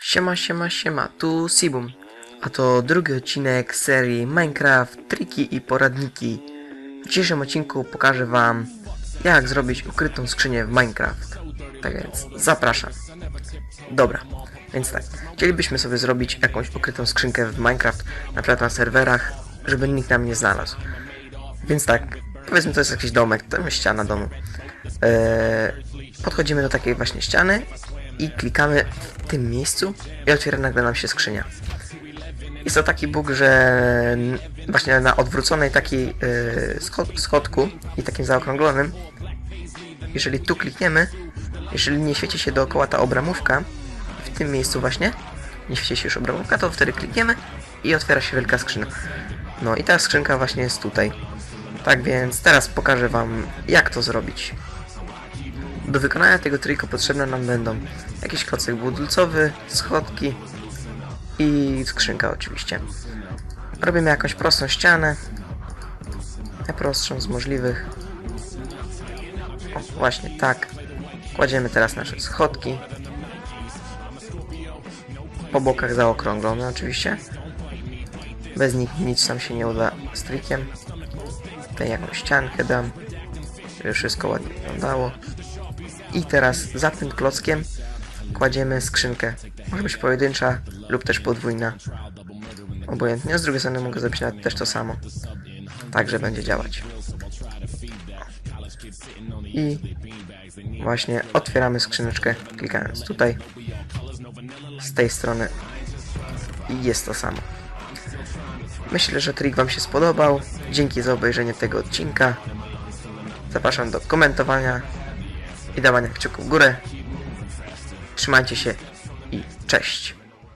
Siema, siema, siema, tu Sibum, a to drugi odcinek serii Minecraft Triki i Poradniki. W dzisiejszym odcinku pokażę wam jak zrobić ukrytą skrzynię w Minecraft. Tak więc zapraszam. Dobra, więc tak, chcielibyśmy sobie zrobić jakąś ukrytą skrzynkę w Minecraft, na przykład na serwerach, żeby nikt nam nie znalazł. Więc tak, powiedzmy to jest jakiś domek, to jest ściana domu. Eee, podchodzimy do takiej właśnie ściany i klikamy w tym miejscu i otwiera nagle nam się skrzynia. Jest to taki bóg, że właśnie na odwróconej takiej yy, schod schodku i takim zaokrąglonym, jeżeli tu klikniemy, jeżeli nie świeci się dookoła ta obramówka, w tym miejscu właśnie, nie świeci się już obramówka, to wtedy klikniemy i otwiera się wielka skrzynia. No i ta skrzynka właśnie jest tutaj. Tak więc teraz pokażę Wam jak to zrobić. Do wykonania tego triku potrzebne nam będą jakiś klocek budulcowy, schodki i skrzynka oczywiście. Robimy jakąś prostą ścianę, najprostszą z możliwych. O, właśnie tak. Kładziemy teraz nasze schodki. Po bokach zaokrąglone oczywiście. Bez nich nic nam się nie uda z trikiem. Tutaj jakąś ściankę dam, żeby wszystko ładnie wyglądało. I teraz za tym klockiem kładziemy skrzynkę. Może być pojedyncza lub też podwójna. Obojętnie. Z drugiej strony mogę zrobić nawet też to samo. Także będzie działać. I właśnie otwieramy skrzyneczkę klikając tutaj. Z tej strony. I jest to samo. Myślę, że trik Wam się spodobał. Dzięki za obejrzenie tego odcinka. Zapraszam do komentowania i dawania kciuków w górę. Trzymajcie się i cześć.